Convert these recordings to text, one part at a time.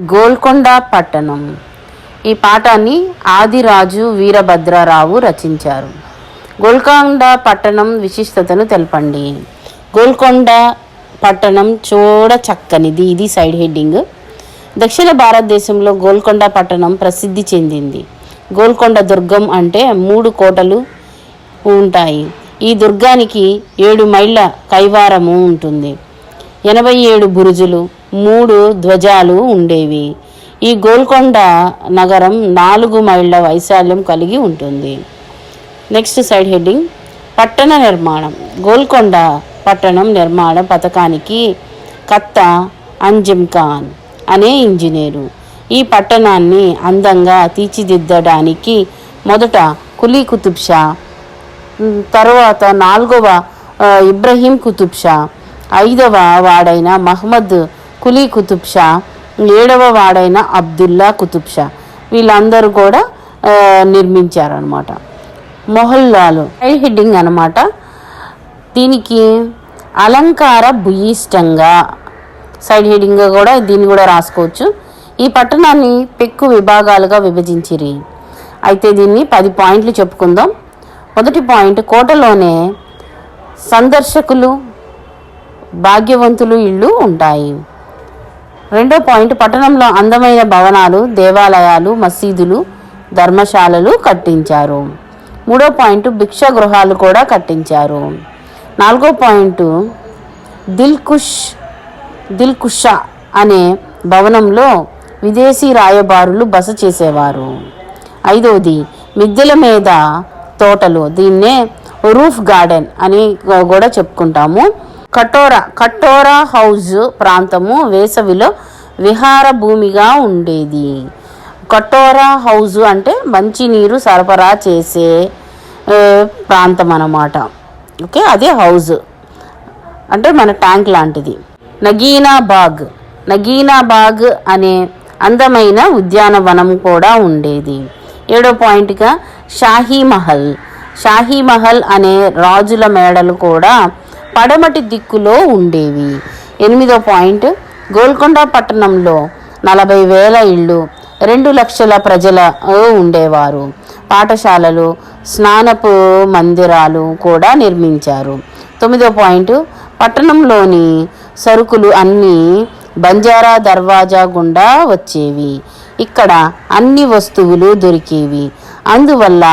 గోల్కొండ పట్టణం. ఈ పాఠాన్ని ఆదిరాజు వీరభద్రరావు రచించారు. గోల్కొండ పట్టణం విశిష్టతను తెలపండి. గోల్కొండ పట్టణం చూడ చక్కనిది. ఇది సైడ్ హెడ్డింగ్. దక్షిణ భారతదేశంలో గోల్కొండ పట్టణం ప్రసిద్ధి చెందింది. గోల్కొండ దుర్గం అంటే మూడు కోటలు ఉంటాయి. ఈ దుర్గానికి ఏడు మైళ్ళ కైవారము ఉంటుంది. ఎనభై ఏడు బురుజులు మూడు ధ్వజాలు ఉండేవి. ఈ గోల్కొండ నగరం నాలుగు మైళ్ళ వైశాల్యం కలిగి ఉంటుంది. Next side heading. పట్టణ నిర్మాణం. గోల్కొండ పట్టణం నిర్మాణ పథకానికి కత్త అంజిమ్ ఖాన్ అనే ఇంజనీరు. ఈ పట్టణాన్ని అందంగా తీర్చిదిద్దడానికి మొదట కులీ కుతుబ్ షా తరువాత నాలుగవ ఇబ్రహీం కుతుబ్ షా ఐదవ వాడైన మహమ్మద్ కులీ కుతుబ్ షా ఏడవ వాడైన అబ్దుల్లా కుతుబ్ షా వీళ్ళందరూ కూడా నిర్మించారనమాట మొహల్లాలు హై హెడ్డింగ్ అనమాట దీనికి అలంకార భూయిష్టంగా సైడ్ హెడ్డింగ్గా కూడా దీన్ని కూడా రాసుకోవచ్చు. ఈ పట్టణాన్ని పెక్కు విభాగాలుగా విభజించిరి. అయితే దీన్ని పది పాయింట్లు చెప్పుకుందాం. మొదటి పాయింట్ కోటలోనే సందర్శకులు భాగ్యవంతులు ఇళ్ళు ఉంటాయి. రెండో పాయింట్ పట్టణంలో అందమైన భవనాలు దేవాలయాలు మసీదులు ధర్మశాలలు కట్టించారు. మూడో పాయింట్ భిక్ష గృహాలు కూడా కట్టించారు. నాలుగో పాయింట్ దిల్కుష్ దిల్కుషా అనే భవనంలో విదేశీ రాయబారులు బస చేసేవారు. ఐదవది మిద్దెల మీద తోటలు దీన్నే రూఫ్ గార్డెన్ అని కూడా చెప్పుకుంటాము. కటోరా కటోరా హౌజ్ ప్రాంతము వేసవిలో విహార భూమిగా ఉండేది. కటోరా హౌజ్ అంటే మంచినీరు సరఫరా చేసే ప్రాంతం అన్నమాట. ఓకే అదే హౌజ్. అంటే మన ట్యాంక్ లాంటిది. నగీనా బాగ్. నగీనా బాగ్ అనే అందమైన ఉద్యానవనం కూడా ఉండేది. ఏడో పాయింట్గా షాహీ మహల్. షాహీ మహల్ అనే రాజుల మేడలు కూడా పడమటి దిక్కులో ఉండేవి. ఎనిమిదో పాయింట్ గోల్కొండ పట్టణంలో నలభై వేల ఇళ్ళు రెండు లక్షల ప్రజల ఉండేవారు. పాఠశాలలు స్నానపు మందిరాలు కూడా నిర్మించారు. తొమ్మిదో పాయింట్ పట్టణంలోని సరుకులు అన్నీ బంజారా దర్వాజా గుండా వచ్చేవి. ఇక్కడ అన్ని వస్తువులు దొరికేవి. అందువల్ల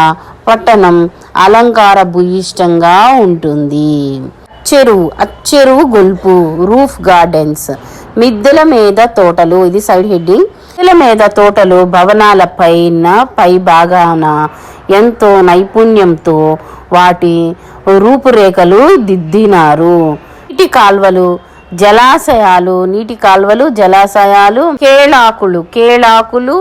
పట్టణం అలంకార భూయిష్టంగా ఉంటుంది. చెరువు అచ్చెరువు గొల్పు రూఫ్ గార్డెన్స్ మిద్దెల మీద తోటలు ఇది సైడ్ హెడ్డింగ్ మిద్దెల మీద తోటలు భవనాల పైన పై భాగాన ఎంతో నైపుణ్యంతో వాటి రూపురేఖలు దిద్దినారు. నీటి కాల్వలు జలాశయాలు నీటి కాల్వలు జలాశయాలు కేళాకులు కేళాకులు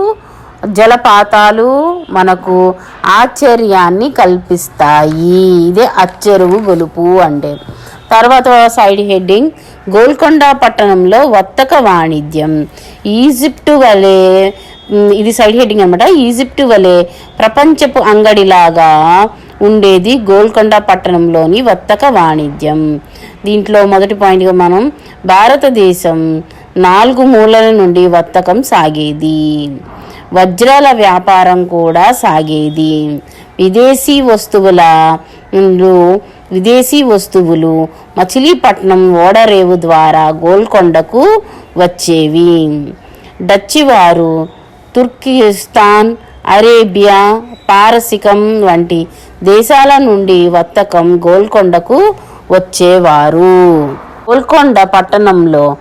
జలపాతాలు మనకు ఆశ్చర్యాన్ని కల్పిస్తాయి. ఇదే అచ్చెరువు గొలుపు అంటే. తర్వాత సైడ్ హెడ్డింగ్ గోల్కొండ పట్టణంలో వర్తక వాణిజ్యం. ఈజిప్టు వలె ఇది సైడ్ హెడ్డింగ్ అనమాట ఈజిప్టు వలె ప్రపంచపు అంగడిలాగా ఉండేది గోల్కొండ పట్టణంలోని వర్తక వాణిజ్యం. దీంట్లో మొదటి పాయింట్గా మనం భారతదేశం నాలుగు మూలల నుండి వర్తకం సాగేది. వజ్రాల వ్యాపారం కూడా సాగేది. విదేశీ వస్తువుల విదేశీ వస్తువులు మచిలీపట్నం ఓడరేవు ద్వారా గోల్కొండకు వచ్చేవి. డచ్చి వారు తుర్కిస్తాన్ అరేబియా పారసికం వంటి దేశాల నుండి వర్తకం గోల్కొండకు వచ్చేవారు. గోల్కొండ పట్టణంలో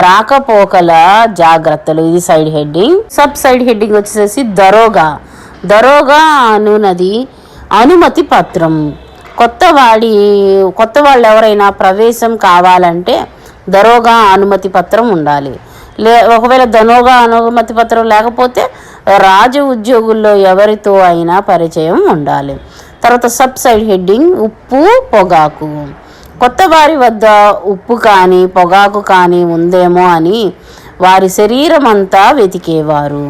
రాకపోకల జాగ్రత్తలు. ఇది side heading. Sub side heading వచ్చేసి దరోగా. దరోగా అనునది అనుమతి పత్రం. కొత్త వాడి కొత్త వాళ్ళు ఎవరైనా ప్రవేశం కావాలంటే దరోగా అనుమతి పత్రం ఉండాలి. లే ఒకవేళ ధనోగా అనుమతి పత్రం లేకపోతే రాజు ఉద్యోగుల్లో ఎవరితో అయినా పరిచయం ఉండాలి. తర్వాత సబ్ సైడ్ హెడ్డింగ్ ఉప్పు పొగాకు. కొత్త వారి వద్ద ఉప్పు కానీ పొగాకు కానీ ఉందేమో అని వారి శరీరం అంతా వెతికేవారు.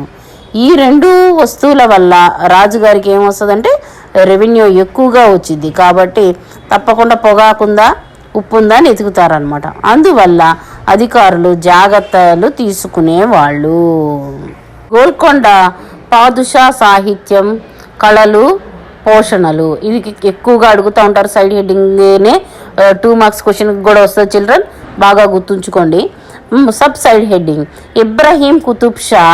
ఈ రెండు వస్తువుల వల్ల రాజుగారికి ఏమొస్తుందంటే రెవెన్యూ ఎక్కువగా వచ్చింది కాబట్టి తప్పకుండా పొగాకుందా ఉప్పు ఉందా అని ఎతుకుతారనమాట అందువల్ల అధికారులు జాగ్రత్తలు తీసుకునేవాళ్ళు. గోల్కొండ పాదుషా సాహిత్యం కళలు పోషణలు. ఇది ఎక్కువగా అడుగుతూ ఉంటారు సైడ్ హెడ్డింగ్నే టూ మార్క్స్ క్వశ్చన్ కూడా వస్తుంది చిల్డ్రన్ బాగా గుర్తుంచుకోండి. Sub side heading. Ibrahim Qutub Shah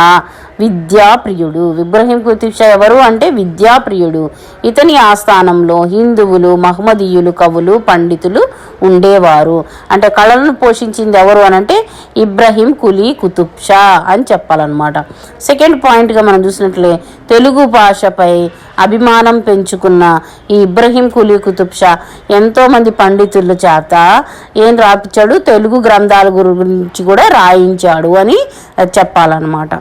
విద్యాప్రియుడు. Ibrahim Qutub Shah ఎవరు అంటే విద్యాప్రియుడు. ఇతని ఆస్థానంలో హిందువులు మహమ్మదీయులు కవులు పండితులు ఉండేవారు. అంటే కళలను పోషించింది ఎవరు అని అంటే ఇబ్రహీం కులీ కుతుబ్షా అని చెప్పాలన్నమాట. సెకండ్ పాయింట్గా మనం చూసినట్లే తెలుగు భాషపై అభిమానం పెంచుకున్న ఈ ఇబ్రహీం కులీ కుతుబ్ షా ఎంతోమంది పండితుల చేత ఏం రాపించాడు తెలుగు గ్రంథాల గురించి కూడా రాయించాడు అని చెప్పాలన్నమాట.